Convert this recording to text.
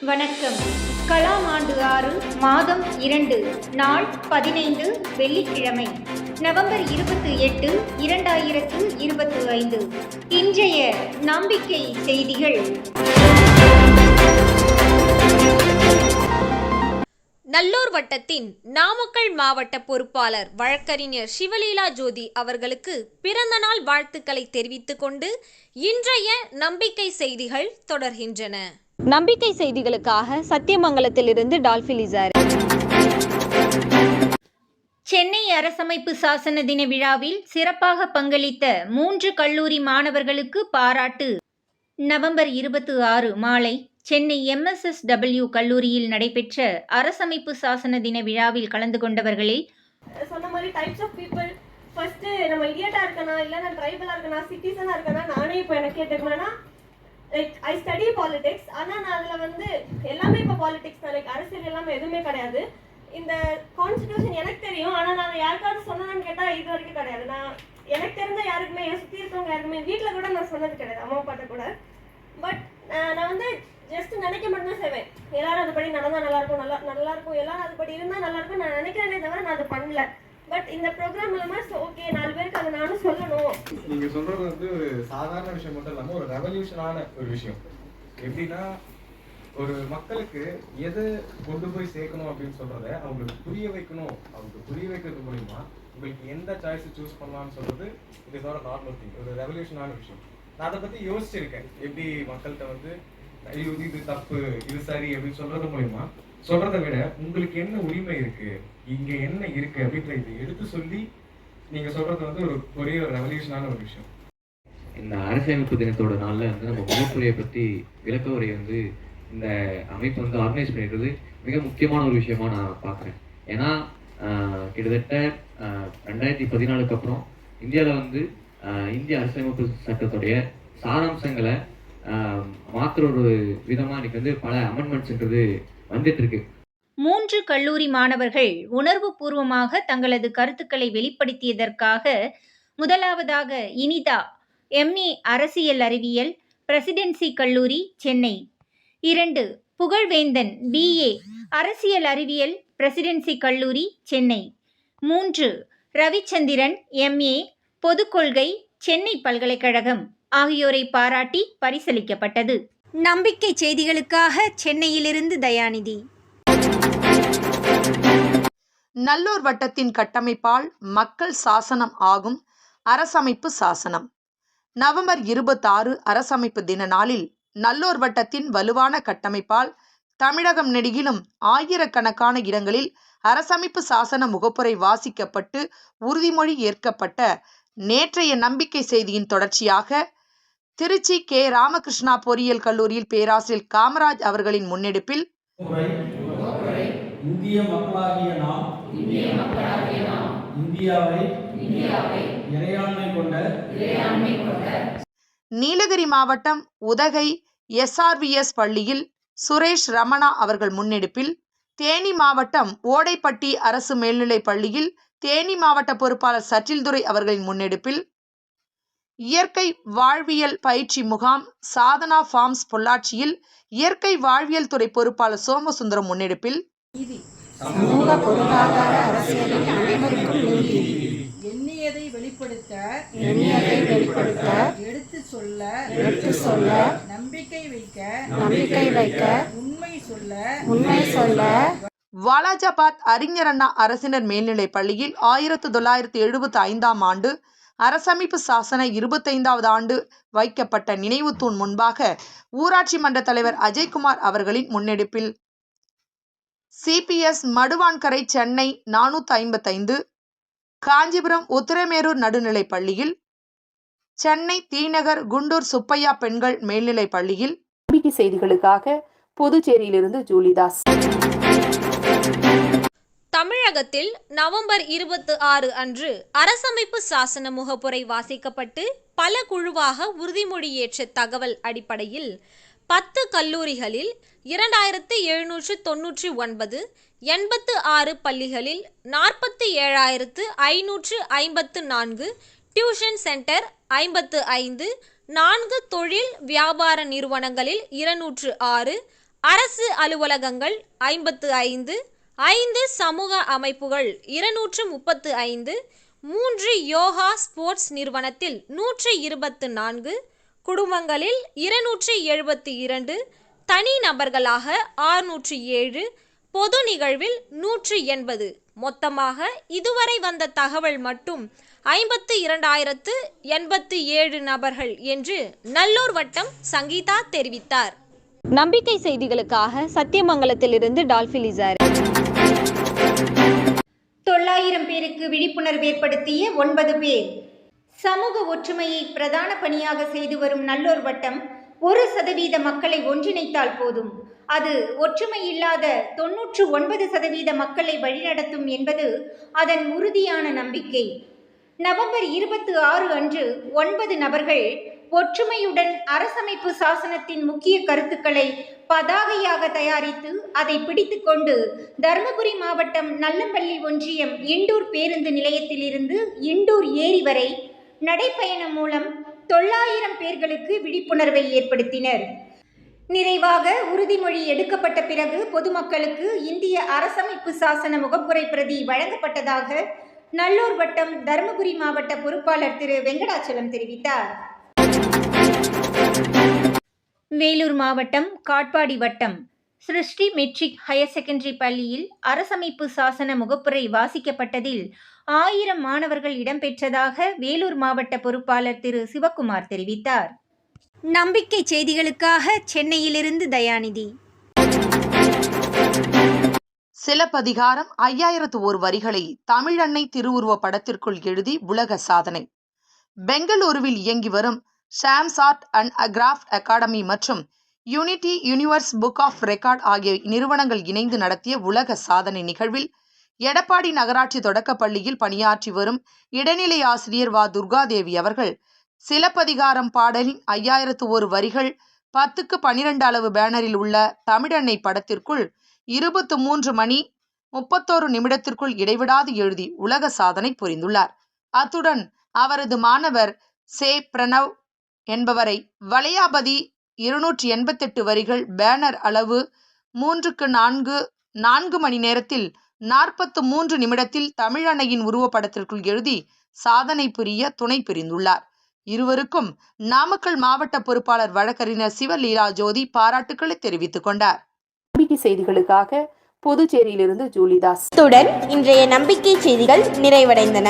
வணக்கம். கலாம் ஆண்டு ஆறு மாதம் இரண்டு நாள் பதினைந்து வெள்ளிக்கிழமை நவம்பர் இருபத்தி எட்டு இரண்டாயிரத்து இருபத்தி ஐந்து. இன்றைய நம்பிக்கை செய்திகள். நல்லூர் வட்டத்தின் நாமக்கல் மாவட்ட பொறுப்பாளர் வழக்கறிஞர் சிவலீலா ஜோதி அவர்களுக்கு பிறந்தநாள் வாழ்த்துக்களை தெரிவித்துக் கொண்டு இன்றைய நம்பிக்கை செய்திகள் தொடர்கின்றன. நம்பிக்கை செய்திகளுக்காக சத்தியமங்கலத்திலிருந்து டால்பிலிசார் சென்னை அரசமைப்பு சாசன தின விழாவில் சிறப்பாக பங்களித்த மூன்று கல்லூரி மாணவர்களுக்கு பாராட்டு. நவம்பர் இருபத்தி ஆறு மாலை சென்னை எம்எஸ்எஸ்டபிள்யூ கல்லூரியில் நடைபெற்ற அரசமைப்பு சாசன தின விழாவில் கலந்து கொண்டவர்களில் சொன்ன மாதிரி டைப்ஸ் ஆஃப் பீப்புள் ஃபர்ஸ்ட் நம்ம இடியட்டா இருக்கனா இல்ல நான் ட்ரைபலா இருக்கனா சிட்டிசனா இருக்கனா நானே இப்போ எனக்கு கேட்டுக்கணும்னா லைக் ஐ ஸ்டடி பாலிடிக்ஸ் ஆனால் நான் அதில் வந்து எல்லாமே இப்போ பாலிடிக்ஸ் தான். லைக் அரசியல் எல்லாமே எதுவுமே கிடையாது. இந்த கான்ஸ்டியூஷன் எனக்கு தெரியும் ஆனால் நான் யாருக்காவது சொன்னேன்னு கேட்டால் இது வரைக்கும் கிடையாது. நான் எனக்கு தெரிஞ்ச யாருக்குமே என் சுற்றி இருக்கவங்க யாருக்குமே வீட்டில் கூட நான் சொன்னது கிடையாது. அம்மா அப்பாட்ட கூட. பட் நான் வந்து ஜஸ்ட் நினைக்க மட்டும்தான் செய்வேன். எல்லாரும் அதுபடி நடந்தால் நல்லாயிருக்கும் நல்லா நல்லாயிருக்கும் எல்லாரும் அதுபடி இருந்தால் நல்லாயிருக்கும் நான் நினைக்கிறேனே தவிர நான் அதை பண்ணல. பட் இந்த ப்ரோக்ராம் மூலமா ஓகே நாலு பேருக்கு அதை நானும் சொல்லணும். நீங்க சொல்றது வந்து ஒரு சாதாரண விஷயம் மட்டும் இல்லாம ஒரு ரெவல்யூஷனான ஒரு விஷயம். எப்படின்னா ஒரு மக்களுக்கு எதை கொண்டு போய் சேர்க்கணும் அப்படின்னு சொல்றத அவங்களுக்கு புரிய வைக்கணும். அவங்களுக்கு புரிய வைக்கிறது மூலியமா உங்களுக்கு எந்த சாய்ஸ் சூஸ் பண்ணலாம்னு சொல்றது இஸ் இதோட நார்மல் திங் ஒரு ரெவல்யூஷனான விஷயம். நான் அதை பத்தி யோசிச்சிருக்கேன். எப்படி மக்கள்கிட்ட வந்து ஐயோ இது இது தப்பு இது சரி அப்படின்னு சொல்றது மூலயமா சொல்றதை விட உங்களுக்கு என்ன உரிமை இருக்கு இங்க என்ன இருக்கு அப்படின்ற இதை எடுத்து சொல்லி நீங்க சொல்றது வந்து ஒரு பெரிய ஒரு ரெவல்யூஷனான ஒரு விஷயம். இந்த அரசியமைப்பு தினத்தோட நாளில் வந்து நம்ம முகப்புரையை பற்றி விளக்க உரையை வந்து இந்த அமைப்பு வந்து ஆர்கனைஸ் பண்ணிடுறது மிக முக்கியமான ஒரு விஷயமா நான் பார்க்குறேன். ஏன்னா கிட்டத்தட்ட ரெண்டாயிரத்தி பதினாலுக்கு அப்புறம் இந்தியாவில் வந்து இந்திய அரசியலமைப்பு சட்டத்துடைய சாராம்சங்களை ஆஹ், ஒரு விதமாக இன்னைக்கு வந்து பல அமெண்ட்மெண்ட்ஸ்ன்றது வந்துட்டு இருக்கு மூன்று கல்லூரி மாணவர்கள் உணர்வுபூர்வமாக தங்களது கருத்துக்களை வெளிப்படுத்தியதற்காக முதலாவதாக இனிதா எம்ஏ அரசியல் அறிவியல் பிரசிடென்சி கல்லூரி சென்னை. இரண்டு புகழ்வேந்தன் பிஏ அரசியல் அறிவியல் பிரசிடென்சி கல்லூரி சென்னை. மூன்று ரவிச்சந்திரன் எம்ஏ பொதுக்கொள்கை சென்னை பல்கலைக்கழகம். ஆகியோரை பாராட்டி பரிசளிக்கப்பட்டது. நம்பிக்கை செய்திகளுக்காக சென்னையிலிருந்து தயாநிதி. நல்லூர் வட்டத்தின் கட்டமைப்பால் மக்கள் சாசனம் ஆகும் அரசமைப்பு சாசனம். நவம்பர் இருபத்தாறு அரசமைப்பு தின நாளில் நல்லூர் வட்டத்தின் வலுவான கட்டமைப்பால் தமிழகம் நெடுகிலும் ஆயிரக்கணக்கான இடங்களில் அரசமைப்பு சாசன முகப்புரை வாசிக்கப்பட்டு உறுதிமொழி ஏற்கப்பட்ட நேற்றைய நம்பிக்கை செய்தியின் தொடர்ச்சியாக திருச்சி கே. ராமகிருஷ்ணா பொறியியல் கல்லூரியில் பேராசிரியர் காமராஜ் அவர்களின் முன்னெடுப்பில் முறை இந்திய மக்களாகிய நாம் இந்தியாவை இறையாண்மை கொண்ட நீலகிரி மாவட்டம் உதகை எஸ்ஆர்விஎஸ் பள்ளியில் சுரேஷ் ரமணா அவர்கள் முன்னெடுப்பில் தேனி மாவட்டம் ஓடைப்பட்டி அரசு மேல்நிலைப் பள்ளியில் தேனி மாவட்ட பொறுப்பாளர் சற்றில்துரை அவர்களின் முன்னெடுப்பில் இயற்கை வாழ்வியல் பயிற்சி முகாம் சாதனா ஃபார்ம்ஸ் பொள்ளாச்சியில் இயற்கை வாழ்வியல் துறை பொறுப்பாளர் சோமசுந்தரம் முன்னெடுப்பில். சமூக பொருளாதார அரசியலில் அனைவருக்கும் நீதி எண்ணியதை வெளிப்படுத்த எண்ணியதை வெளிப்படுத்த எடுத்து சொல்ல எடுத்து சொல்ல நம்பிக்கை வைக்க நம்பிக்கை வைக்க உண்மை சொல்ல உண்மை சொல்ல. வாலாஜாபாத் அறிஞர் அண்ணா அரசினர் மேல்நிலைப் பள்ளியில் ஆயிரத்து தொள்ளாயிரத்து எழுபத்தி ஐந்தாம் ஆண்டு அரசமைப்பு சாசன இருபத்தைந்தாவது ஆண்டு வைக்கப்பட்ட நினைவு தூண் முன்பாக ஊராட்சி மன்ற தலைவர் அஜய்குமார் அவர்களின் முன்னெடுப்பில் சிபிஎஸ் மடுவான்கரை சென்னை நானூற்றி ஐம்பத்தைந்து காஞ்சிபுரம் உத்திரமேரூர் நடுநிலைப் பள்ளியில் சென்னை தீநகர் குண்டூர் சுப்பையா பெண்கள் மேல்நிலைப் பள்ளியில். செய்திகளுக்காக புதுச்சேரியிலிருந்து ஜூலிதாஸ். தமிழகத்தில் நவம்பர் இருபத்தி ஆறு அன்று அரசமைப்பு சாசன முகப்புரை வாசிக்கப்பட்டு பல குழுவாக உறுதிமொழி ஏற்ற தகவல் அடிப்படையில் பத்து கல்லூரிகளில் இரண்டாயிரத்து எழுநூற்று தொன்னூற்றி ஒன்பது எண்பத்து ஆறு பள்ளிகளில் நாற்பத்தி ஏழாயிரத்து ஐநூற்று ஐம்பத்து நான்கு டியூஷன் சென்டர் ஐம்பத்து ஐந்து நான்கு தொழில் வியாபார நிறுவனங்களில் இருநூற்று ஆறு அரசு அலுவலகங்கள் ஐம்பத்து ஐந்து ஐந்து சமூக அமைப்புகள் இருநூற்று முப்பத்து ஐந்து மூன்று யோகா ஸ்போர்ட்ஸ் நிறுவனத்தில் நூற்று இருபத்து நான்கு குடும்பங்களில் இருநூற்று எழுபத்தி இரண்டு தனி நபர்களாக ஆறுநூற்று ஏழு பொது நிகழ்வில் நூற்று எண்பது மொத்தமாக இதுவரை வந்த தகவல் மட்டும் ஐம்பத்து இரண்டாயிரத்து எண்பத்து ஏழு நபர்கள் என்று நல்லூர் வட்டம் சங்கீதா தெரிவித்தார். நம்பிக்கை செய்திகளுக்காக சத்தியமங்கலத்திலிருந்து டால்பிலிசார் தொள்ளாயிரம் பேருக்கு விழிப்புணர்வு ஏற்படுத்திய ஒன்பது பேர். சமூக ஒற்றுமையை பிரதான பணியாக செய்து வரும் நல்லோர் வட்டம் ஒரு சதவீத மக்களை ஒன்றிணைத்தால் போதும். அது ஒற்றுமை இல்லாத தொன்னூற்று ஒன்பது சதவீத மக்களை வழிநடத்தும் என்பது அதன் உறுதியான நம்பிக்கை. நவம்பர் இருபத்தி ஆறு அன்று ஒன்பது நபர்கள் ஒற்றுமையுடன் அரசமைப்பு சாசனத்தின் முக்கிய கருத்துக்களை பதாகையாக தயாரித்து அதை பிடித்துக்கொண்டு தருமபுரி மாவட்டம் நல்லம்பள்ளி ஒன்றியம் இண்டூர் பேருந்து நிலையத்திலிருந்து இண்டூர் ஏரி வரை நடைப்பயணம் மூலம் தொள்ளாயிரம் பேர்களுக்கு விழிப்புணர்வை ஏற்படுத்தினர். நிறைவாக உறுதிமொழி எடுக்கப்பட்ட பிறகு பொதுமக்களுக்கு இந்திய அரசமைப்பு சாசன முகப்புரை பிரதி வழங்கப்பட்டதாக நல்லூர் வட்டம் தருமபுரி மாவட்ட பொறுப்பாளர் திரு வெங்கடாச்சலம் தெரிவித்தார். வேலூர் மாவட்டம் காட்பாடி வட்டம். சிருஷ்டி மெட்ரிக் ஹையர் செகண்டரி பள்ளியில் அரசமைப்பு சாசன முகப்புரை வாசிக்கப்பட்டதில் ஆயிரம் மாணவர்கள் இடம்பெற்றதாக வேலூர் மாவட்ட பொறுப்பாளர் திரு. சிவக்குமார் தெரிவித்தார். நம்பிக்கை செய்திகளுக்காக சென்னையிலிருந்து தயாநிதி. சிலப்பதிகாரம் ஐயாயிரத்து ஒரு வரிகளை தமிழன்னை திருவுருவ படத்திற்குள் எழுதி உலக சாதனை. பெங்களூருவில் இயங்கி வரும் Shams art and craft academy மற்றும் unity universe book of record ஆகிய நிறுவனங்கள் இணைந்து நடத்திய உலக சாதனை நிகழ்வில் எடப்பாடி நகராட்சி தொடக்கப் பள்ளியில் பணியாற்றி வரும் இடைநிலை ஆசிரியர் வா. துர்காதேவி அவர்கள் சிலப்பதிகாரம் பாடலின் ஐயாயிரத்து ஒரு வரிகள் பத்துக்கு பனிரெண்டு அளவு பேனரில் உள்ள தமிழன்னை படத்திற்குள் இருபத்து மூன்று மணி முப்பத்தோரு நிமிடத்திற்குள் இடைவிடாது எழுதி உலக சாதனை புரிந்துள்ளார். அத்துடன் அவரது மாணவர் சே. பிரணவ் என்பவரை வளையாபதி இருநூற்றி எண்பத்தெட்டு வரிகள் பேனர் அளவு மூன்றுக்கு நான்கு நான்கு மணி நேரத்தில் நாற்பத்து மூன்று நிமிடத்தில் தமிழன்னையின் உருவப்படத்திற்குள் எழுதி சாதனை புரிய துணை புரிந்துள்ளார். இருவருக்கும் நாமக்கல் மாவட்ட பொறுப்பாளர் வழக்கறிஞர் சிவலீலா ஜோதி பாராட்டுக்களை தெரிவித்துக் கொண்டார். நம்பிக்கை செய்திகளுக்காக புதுச்சேரியிலிருந்து ஜூலிதாஸ். இன்றைய நம்பிக்கை செய்திகள் நிறைவடைந்தன.